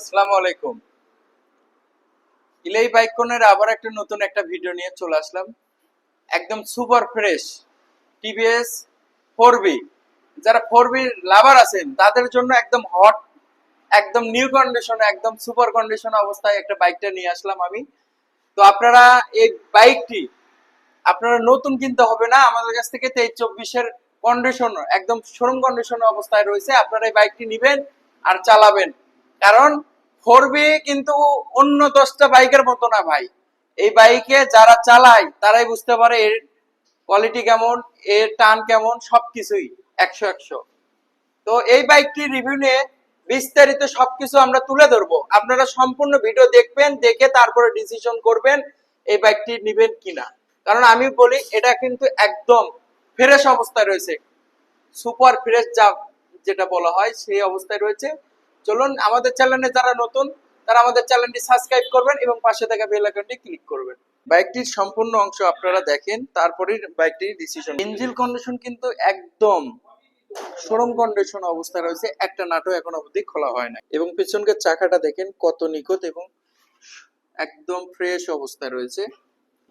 আসসালামু আলাইকুম। ইলাই বাইক কর্নার আবার একটা নতুন একটা ভিডিও নিয়ে চলে আসলাম। একদম super fresh TVS four B. যারা ফোর বি লাভার আছেন, তাদের জন্য একদম হট, একদম নিউ কন্ডিশনে, একদম সুপার কন্ডিশন অবস্থায় একটা বাইকটা নিয়ে আসলাম আমি। তো আপনারা এই বাইকটি আপনারা নতুন কিনতে হবে না, আমাদের কাছ থেকে তেইশ চব্বিশের কন্ডিশন একদম শোরুম কন্ডিশন অবস্থায় রয়েছে। আপনারা এই বাইকটি নিবেন আর চালাবেন। কারণ ফোর বি কিন্তু অন্য দশটা বাইকের মতো না ভাই। এই বাইকে যারা চালায়, তারাই বুঝতে পারে এর কোয়ালিটি কেমন, এর টান কেমন, সবকিছুই, একশো একশো। তো এই বাইকটি রিভিউ নিয়ে বিস্তারিত সবকিছু আমরা তুলে ধরবো। আপনারা সম্পূর্ণ ভিডিও দেখবেন, দেখে তারপরে ডিসিশন করবেন এই বাইকটি নিবেন কিনা। কারণ আমি বলি, এটা কিন্তু একদম ফ্রেশ অবস্থায় রয়েছে। সুপার ফ্রেশ যা যেটা বলা হয়, সেই অবস্থায় রয়েছে। চলুন আমাদের চ্যানেলে যারা নতুন তারা আমাদের চ্যানেলটি সাবস্ক্রাইব করবেন এবং পাশে থাকা বেল আইকনটি ক্লিক করবেন। বাইকটির সম্পূর্ণ অংশ আপনারা দেখেন তারপরে বাইকটির ডিসিশন ইঞ্জিন কন্ডিশন কিন্তু একদম শোরুম কন্ডিশন অবস্থায় রয়েছে একটা নাটও এখন অবধি খোলা হয় না এবং পেছনকার চাকাটা দেখেন কত নিখুঁত এবং একদম ফ্রেশ অবস্থায় রয়েছে।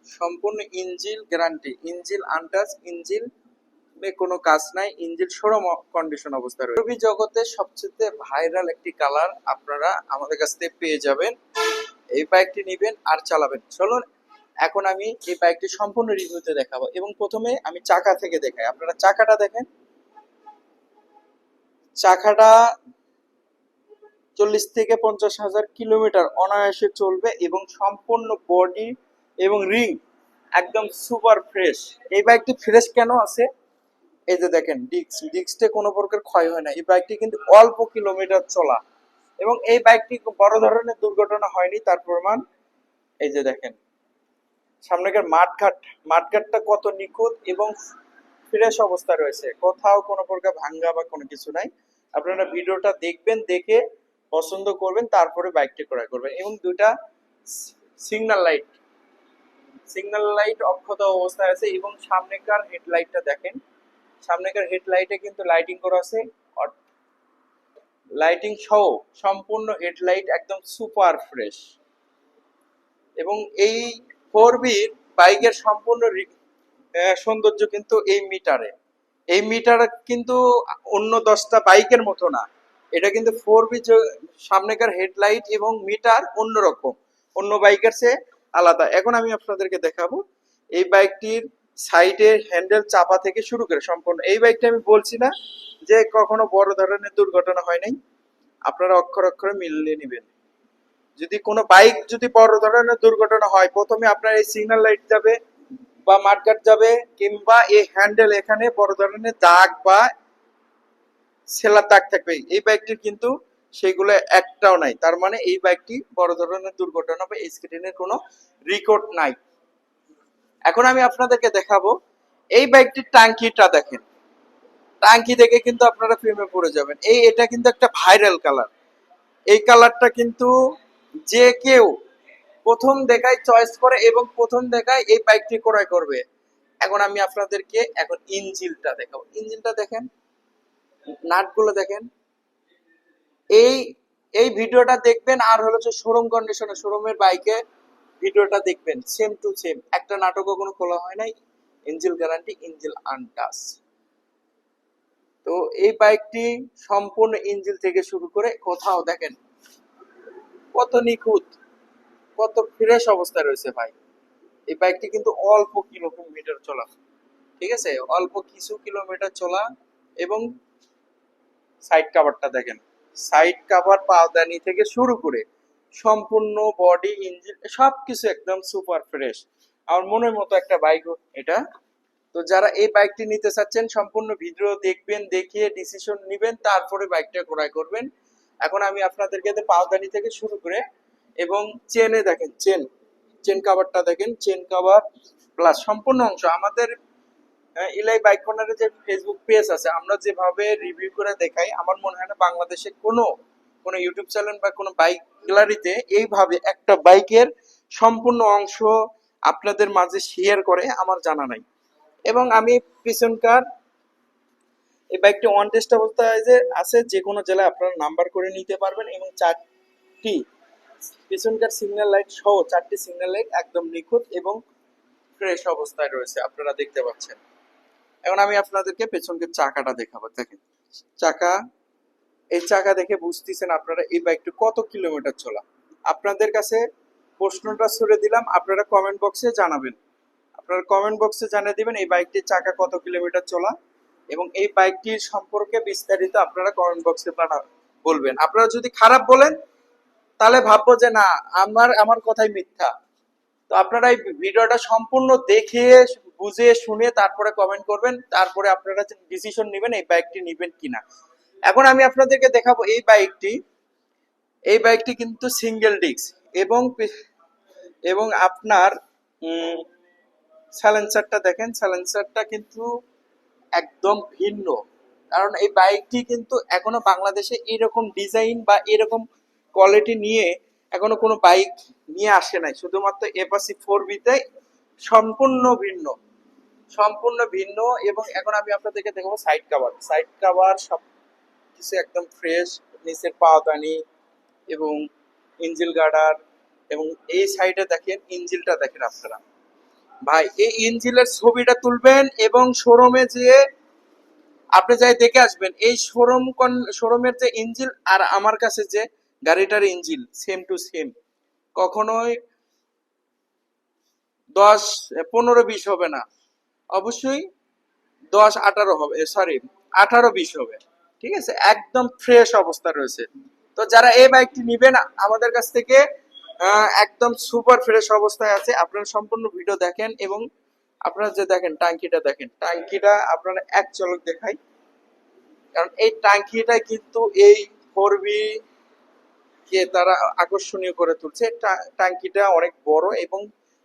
সম্পূর্ণ ইঞ্জিল গ্যারান্টি ইঞ্জিল আনটাচ ইঞ্জিল কোনো কাজ নাই, ইঞ্জিল শোরুম কন্ডিশন অবস্থায় রয়েছে রবি জগতে সবচেয়ে ভাইরাল একটি কালার আপনারা আমাদের কাছ থেকে পেয়ে যাবেন। এই বাইকটি নেবেন আর চালাবেন। চলুন, এখন আমি এই বাইকটি সম্পূর্ণ রিভিউতে দেখাবো এবং প্রথমে আমি চাকা থেকে দেখাই। আপনারা চাকাটা দেখেন। চাকাটা চল্লিশ থেকে পঞ্চাশ হাজার কিলোমিটার অনায়াসে চলবে এবং সম্পূর্ণ বডি এবং রিং একদম সুপার ফ্রেশ এই বাইকটি ফ্রেশ কেন আছে? এই যে দেখেন ডিক্স ডিক্সটে কোনো প্রকার ক্ষয় হয় না। এই বাইকটি কিন্তু অল্প কিলোমিটার চলা। এবং এই বাইকটি বড় ধরনের দুর্ঘটনা হয়নি, তার প্রমাণ এই যে দেখেন। সামনেকার মাঠঘাট, মাঠঘাটটা কত নিখুঁত এবং ফ্রেশ অবস্থা রয়েছে। কোথাও কোনো প্রকার ভাঙ্গা বা কোনো কিছু নাই। আপনারা ভিডিওটা দেখবেন, দেখে পছন্দ করবেন, তারপরে বাইকটি ক্রয় করবেন। এবং দুটা সিগন্যাল লাইট সিগন্যাল লাইট অক্ষত অবস্থায় আছে এবং সামনেকার হেডলাইটটা দেখেন। সামনেকার হেডলাইটে কিন্তু লাইটিং করা আছে। লাইটিং সহ সম্পূর্ণ হেডলাইট একদম সুপার ফ্রেশ এবং এই ফোর বির বাইকের সম্পূর্ণ সৌন্দর্য কিন্তু এই মিটারে এই মিটার কিন্তু অন্য দশটা বাইকের মতো না। এটা কিন্তু ফোর বি সামনেকার হেডলাইট এবং মিটার অন্যরকম। অন্য বাইকের চেয়ে আলাদা। এখন আমি আপনাদেরকে দেখাবো। এই বাইকটির সাইডের হ্যান্ডেল চাপা থেকে শুরু করে সম্পূর্ণ। এই বাইকটা আমি বলছি না যে কখনো বড় ধরনের দুর্ঘটনা হয় নাই। আপনারা অক্ষর অক্ষরে মিলিয়ে নেবেন। যদি কোনো বাইক যদি বড় ধরনের দুর্ঘটনা হয়, প্রথমে আপনার এই সিগন্যাল লাইট যাবে বা মাঠঘাট যাবে কিংবা এই হ্যান্ডেল এখানে বড় ধরনের দাগ বা সেলার দাগ থাকবে। এই বাইকটির কিন্তু সেগুলো একটাও নাই। তার মানে এই বাইকটি বড় ধরনের দুর্ঘটনা বা স্ক্রিনের কোনো রেকর্ড নাই। এখন আমি আপনাদেরকে দেখাবো, এই বাইকটির টাঙ্কিটা দেখেন। টাঙ্কি দেখে কিন্তু আপনারা প্রেমে পড়ে যাবেন। এই, এটা কিন্তু একটা ভাইরাল কালার এই কালারটা কিন্তু যে কেউ প্রথম দেখায় চয়েস করে এবং প্রথম দেখায় এই বাইকটি ক্রয় করবে। এখন আমি আপনাদেরকে এখন ইঞ্জিনটা দেখাবো। ইঞ্জিনটা দেখেন, নাটগুলো দেখেন। এই এই ভিডিওটা দেখবেন আর হলো শোরুম কন্ডিশনে শোরুমের বাইকে ভিডিওটা দেখবেন সেম টু সেম একটা নাটকও কোনো খোলা হয় নাই ইঞ্জিল গ্যারান্টি ইঞ্জিল আনটাস তো এই বাইকটি সম্পূর্ণ ইঞ্জিল থেকে শুরু করে কোথাও দেখেন, কত নিখুঁত, কত ফ্রেশ অবস্থায় রয়েছে ভাই। এই বাইকটি কিন্তু অল্প কিলোমিটার চলা। ঠিক আছে? অল্প কিছু কিলোমিটার চলা এবং সাইড কাভারটা দেখেন। সাইড কাভার পাওদানি থেকে শুরু করে সম্পূর্ণ বডি ইঞ্জিন সবকিছু একদম সুপার ফ্রেশ আমার মনের মতো একটা বাইক এটা। তো যারা এই বাইকটি নিতে চাচ্ছেন, সম্পূর্ণ ভিডিও দেখবেন, দেখিয়ে ডিসিশন নেবেন, তারপরে বাইকটা ক্রয় করবেন। এখন আমি আপনাদেরকে পাওদানি থেকে শুরু করে এবং চেনে দেখেন চেন চেন কাভারটা দেখেন চেন কাভার প্লাস সম্পূর্ণ অংশ। আমাদের ইলাই বাইক কর্নারের যে ফেসবুক পেজ আছে, আমরা যেভাবে রিভিউ করে দেখাই, আমার মনে হয় না বাংলাদেশে কোনো কোনো ইউটিউব চ্যানেল বা কোনো বাইক গ্যালারিতে এইভাবে একটা বাইকের সম্পূর্ণ অংশ আপনাদের মাঝে শেয়ার করে আমার জানা নাই। এবং আমি পিছনকার এই বাইকটি ওয়ান টেস্ট অবস্থায় আছে, যে কোনো জেলায় আপনারা নাম্বার করে নিতে পারবেন এবং চারটি পিছনকার সিগন্যাল লাইট সহ চারটি সিগন্যাল লাইট একদম নিখুঁত এবং ফ্রেশ অবস্থায় রয়েছে, আপনারা দেখতে পাচ্ছেন। এখন আমি আপনাদেরকে পেছনকার চাকাটা দেখাবো, দেখেন। চাকা এই চাকা দেখে বুঝতেছেন আপনারা এই বাইকটি কত কিলোমিটার চলা। আপনাদের কাছে প্রশ্নটা ছুড়ে দিলাম, আপনারা কমেন্ট বক্সে জানাবেন। আপনারা কমেন্ট বক্সে জানিয়ে দিবেন এই বাইকটির চাকা কত কিলোমিটার চলা এবং এই বাইকটির সম্পর্কে বিস্তারিত আপনারা কমেন্ট বক্সে বলবেন। আপনারা যদি খারাপ বলেন, তাহলে ভাববো যে না, আমার আমার কথাই মিথ্যা। তো আপনারা এই ভিডিওটা সম্পূর্ণ দেখে, বুঝে, শুনে তারপরে কমেন্ট করবেন, তারপরে আপনারা ডিসিশন নেবেন এই বাইকটি নেবেন কিনা। এখন আমি আপনাদেরকে দেখাবো এই বাইকটি। এই বাইকটি কিন্তু সিঙ্গেল ডিস্ক এবং এবং আপনার সাইলেন্সারটা দেখেন। সাইলেন্সারটা কিন্তু একদম ভিন্ন। কারণ এই বাইকটি কিন্তু এখনও বাংলাদেশে এরকম ডিজাইন বা এরকম কোয়ালিটি নিয়ে এখনও কোনো বাইক নিয়ে আসে নাই। শুধুমাত্র এপাসি ফোর বিতে সম্পূর্ণ ভিন্ন। সম্পূর্ণ ভিন্ন এবং এখন আমি আপনাদেরকে দেখাবো সাইড কাভার। সাইড কাভার সব কিছু একদম ফ্রেশ নিচের পাওদানি এবং ইঞ্জিল গার্ডার এবং এই সাইডে দেখেন, ইঞ্জিলটা দেখেন আপনারা। ভাই, এই ইঞ্জিলের ছবিটা তুলবেন এবং শোরুমে যেয়ে আপনি যাই দেখে আসবেন, এই শোরুম শোরুমের যে ইঞ্জিল আর আমার কাছে যে গাড়িটার ইঞ্জিল সেম টু সেম কখনোই দশ, পনেরো, বিশ হবে না। অবশ্যই দশ, আঠারো হবে সরি আঠারো, বিশ হবে। ঠিক আছে? একদম ফ্রেশ অবস্থা রয়েছে। তো যারা এই বাইকটি নেবেন, আমাদের কাছ থেকে একদম সুপার ফ্রেশ অবস্থায় আছে। আপনারা সম্পূর্ণ ভিডিও দেখেন এবং আপনারা যে দেখেন, টাঙ্কিটা দেখেন। টাঙ্কিটা আপনারা এক চলক দেখাই। কারণ এই টাঙ্কিটা কিন্তু এই ফোর বি কে তারা আকর্ষণীয় করে তুলছে। টাঙ্কিটা অনেক বড় এবং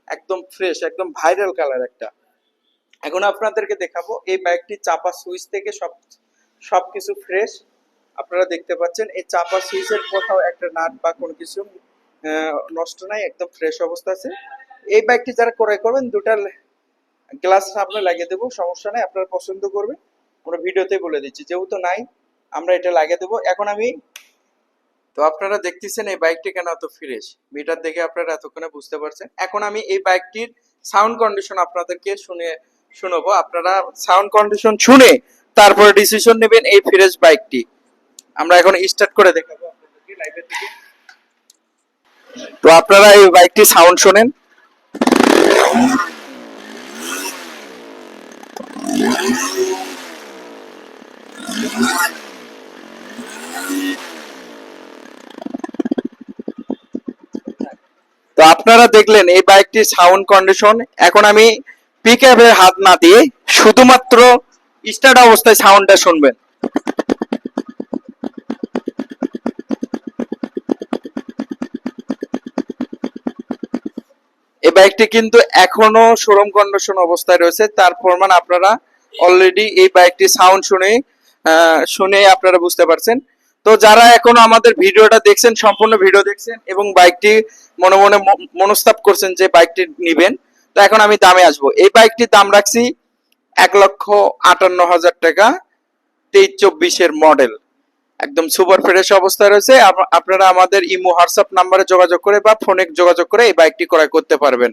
একদম ফ্রেশ একদম ভাইরাল কালার একটা। এখন আপনাদেরকে দেখাবো, এই বাইকটি চাপা সুইচ থেকে সব সবকিছু ফ্রেশ আপনারা দেখতে পাচ্ছেন, এই চাপা সুইচের কোথাও একটা নাট বা কোনো কিছু নষ্ট নাই, একদম ফ্রেশ অবস্থা আছে। এই বাইকটি যারা ক্রয় করবেন, দুটা গ্লাস সামনে লাগিয়ে দেবো, সমস্যা নাই, আপনারা পছন্দ করবেন। আমরা ভিডিওতে বলে দিচ্ছি, যেহেতু নাই, আমরা এটা লাগিয়ে দেবো। এখন আমি, তো আপনারা দেখতেছেন এই বাইকটি কেন এত ফ্রেশ মিটার দেখে আপনারা এতক্ষণে বুঝতে পারছেন। এখন আমি এই বাইকটির সাউন্ড কন্ডিশন আপনাদেরকে শুনে, শুনব। আপনারা সাউন্ড কন্ডিশন শুনে তারপরে ডিসিশন নেবেন এই ফ্রেশ বাইকটি। আমরা এখন স্টার্ট করে দেখাবো তো আপনারা এই বাইকটি সাউন্ড শোনেন। তো আপনারা দেখলেন এই বাইকটির সাউন্ড কন্ডিশন এখন আমি পিক হাত না দিয়ে শুধুমাত্র স্টার্ট অবস্থায় সাউন্ডটা শুনবেন। এই বাইকটি কিন্তু এখনও শোরুম কন্ডিশন অবস্থায় রয়েছে। তার প্রমাণ আপনারা অলরেডি এই বাইকটি সাউন্ড শুনে শুনে আপনারা বুঝতে পারছেন। তো যারা এখনও আমাদের ভিডিওটা দেখছেন, সম্পূর্ণ ভিডিও দেখছেন এবং বাইকটি মনে মনে মনস্তাপ করছেন যে বাইকটি নিবেন, তো এখন আমি দামে আসব। এই বাইকটির দাম রাখছি এক লক্ষ আটান্ন হাজার টাকা, তেইশ চব্বিশের মডেল। একদম সুপার ফ্রেশ অবস্থায় রয়েছে। আপ- আপনারা আমাদের ইমো, হোয়াটসঅ্যাপ নাম্বারে যোগাযোগ করে বা ফোনে যোগাযোগ করে এই বাইকটি ক্রয় করতে পারবেন।